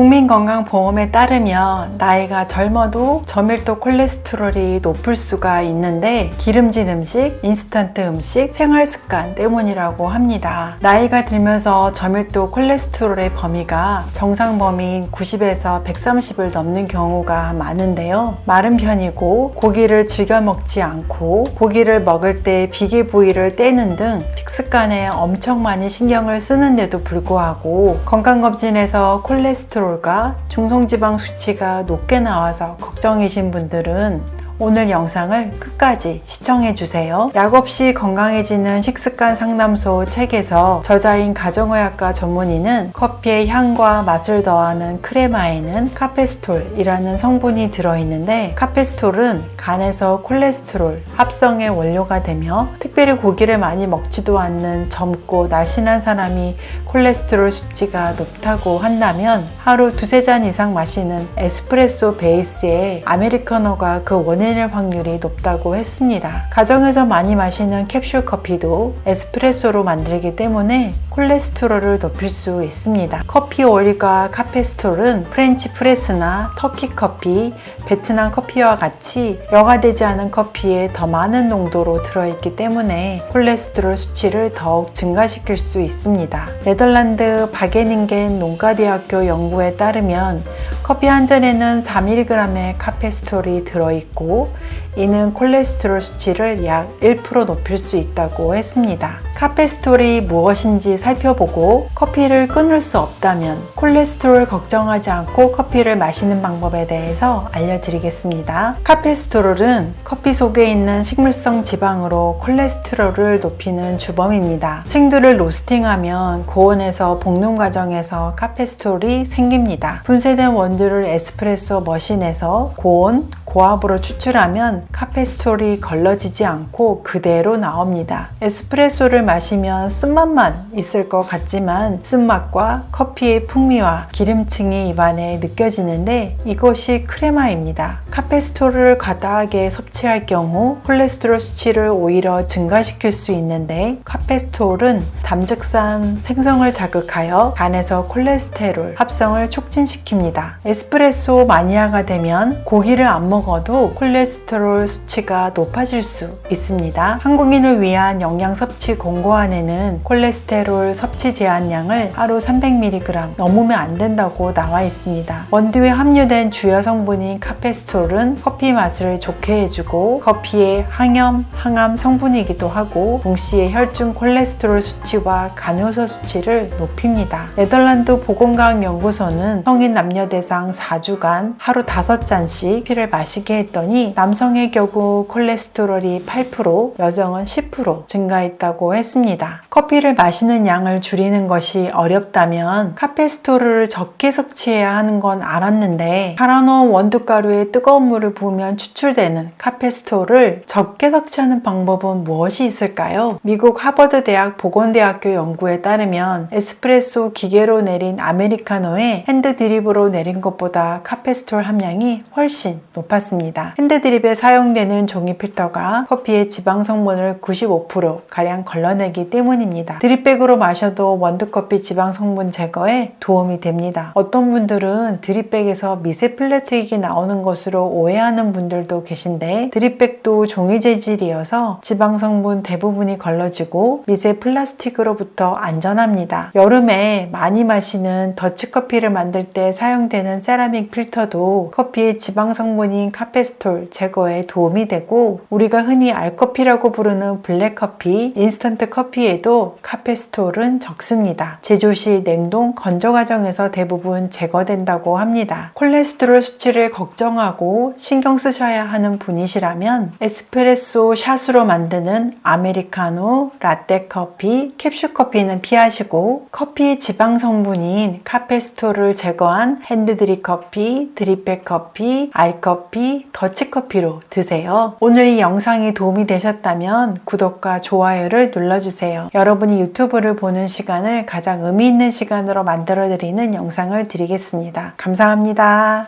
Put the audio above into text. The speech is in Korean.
국민건강보험에 따르면 나이가 젊어도 저밀도 콜레스테롤이 높을 수가 있는데 기름진 음식, 인스턴트 음식, 생활 습관 때문이라고 합니다. 나이가 들면서 저밀도 콜레스테롤의 범위가 정상 범위인 90에서 130을 넘는 경우가 많은데요. 마른 편이고 고기를 즐겨 먹지 않고 고기를 먹을 때 비계 부위를 떼는 등 식습관에 엄청 많이 신경을 쓰는데도 불구하고 건강검진에서 콜레스테롤 과 중성지방 수치가 높게 나와서 걱정이신 분들은 오늘 영상을 끝까지 시청해 주세요. 약 없이 건강해지는 식습관 상담소 책에서 저자인 가정의학과 전문의는 커피의 향과 맛을 더하는 크레마에는 카페스톨이라는 성분이 들어있는데 카페스톨은 간에서 콜레스테롤 합성의 원료가 되며 특별히 고기를 많이 먹지도 않는 젊고 날씬한 사람이 콜레스테롤 수치가 높다고 한다면 하루 두세 잔 이상 마시는 에스프레소 베이스의 아메리카노가 그 원인 일 확률이 높다고 했습니다. 가정에서 많이 마시는 캡슐 커피도 에스프레소로 만들기 때문에 콜레스테롤을 높일 수 있습니다. 커피 오일과 카페스톨은 프렌치 프레스나 터키 커피, 베트남 커피와 같이 여과되지 않은 커피에 더 많은 농도로 들어있기 때문에 콜레스테롤 수치를 더욱 증가시킬 수 있습니다. 네덜란드 바게닝겐 농가대학교 연구에 따르면 커피 한 잔에는 4mg의 카페스톨이 들어있고 이는 콜레스테롤 수치를 약 1% 높일 수 있다고 했습니다. 카페스톨이 무엇인지 살펴보고 커피를 끊을 수 없다면 콜레스테롤 걱정하지 않고 커피를 마시는 방법에 대해서 알려드리겠습니다. 카페스토롤은 커피 속에 있는 식물성 지방으로 콜레스테롤을 높이는 주범입니다. 생두를 로스팅하면 고온에서 볶는 과정에서 카페스톨이 생깁니다. 분쇄된 원두를 에스프레소 머신에서 고온, 고압으로 추출하면 카페스톨이 걸러지지 않고 그대로 나옵니다. 에스프레소를 마시면 쓴맛만 있을 것 같지만 쓴맛과 커피의 풍미와 기름층이 입안에 느껴지는데 이것이 크레마입니다. 카페스톨을 과다하게 섭취할 경우 콜레스테롤 수치를 오히려 증가시킬 수 있는데 카페스톨은 담즙산 생성을 자극하여 간에서 콜레스테롤 합성을 촉진시킵니다. 에스프레소 마니아가 되면 고기를 안 먹 어도 콜레스테롤 수치가 높아질 수 있습니다. 한국인을 위한 영양 섭취 공고안에는 콜레스테롤 섭취 제한량을 하루 300mg 넘으면 안 된다고 나와 있습니다. 원두에 함유된 주요 성분인 카페스톨은 커피 맛을 좋게 해주고 커피의 항염, 항암 성분이기도 하고 동시에 혈중 콜레스테롤 수치와 간효소 수치를 높입니다. 네덜란드 보건과학연구소는 성인 남녀 대상 4주간 하루 5잔씩 피를 마시 게 했더니 남성의 경우 콜레스테롤이 8%, 여성은 10% 증가했다고 했습니다. 커피를 마시는 양을 줄이는 것이 어렵다면 카페스토르를 적게 섭취해야 하는 건 알았는데 갈아놓은 원두가루에 뜨거운 물을 부으면 추출되는 카페스토를 적게 섭취하는 방법은 무엇이 있을까요? 미국 하버드 대학 보건대학교 연구에 따르면 에스프레소 기계로 내린 아메리카노에 핸드 드립으로 내린 것보다 카페스톨 함량이 훨씬 높았습니다. 핸드 드립에 사용되는 종이 필터가 커피의 지방 성분을 95% 가량 걸러내기 때문입니다. 드립백으로 마셔도 원두커피 지방 성분 제거에 도움이 됩니다. 어떤 분들은 드립백에서 미세 플라스틱이 나오는 것으로 오해하는 분들도 계신데 드립백도 종이 재질이어서 지방 성분 대부분이 걸러지고 미세 플라스틱으로부터 안전합니다. 여름에 많이 마시는 더치커피를 만들 때 사용되는 세라믹 필터도 커피의 지방 성분인 카페스톨 제거에 도움이 되고 우리가 흔히 알커피라고 부르는 블랙커피, 인스턴트 커피에도 카페스톨은 적습니다. 제조 시 냉동 건조 과정에서 대부분 제거된다고 합니다. 콜레스테롤 수치를 걱정하고 신경 쓰셔야 하는 분이시라면 에스프레소 샷으로 만드는 아메리카노, 라떼 커피, 캡슐 커피는 피하시고 커피의 지방 성분인 카페스톨을 제거한 핸드드립 커피, 드립백 커피, 알 커피, 더치커피로 드세요. 오늘 이 영상이 도움이 되셨다면 구독과 좋아요를 눌러주세요. 여러분이 유튜브를 보는 시간을 가장 의미 있는 시간으로 만들어드리는 영상을 드리겠습니다. 감사합니다.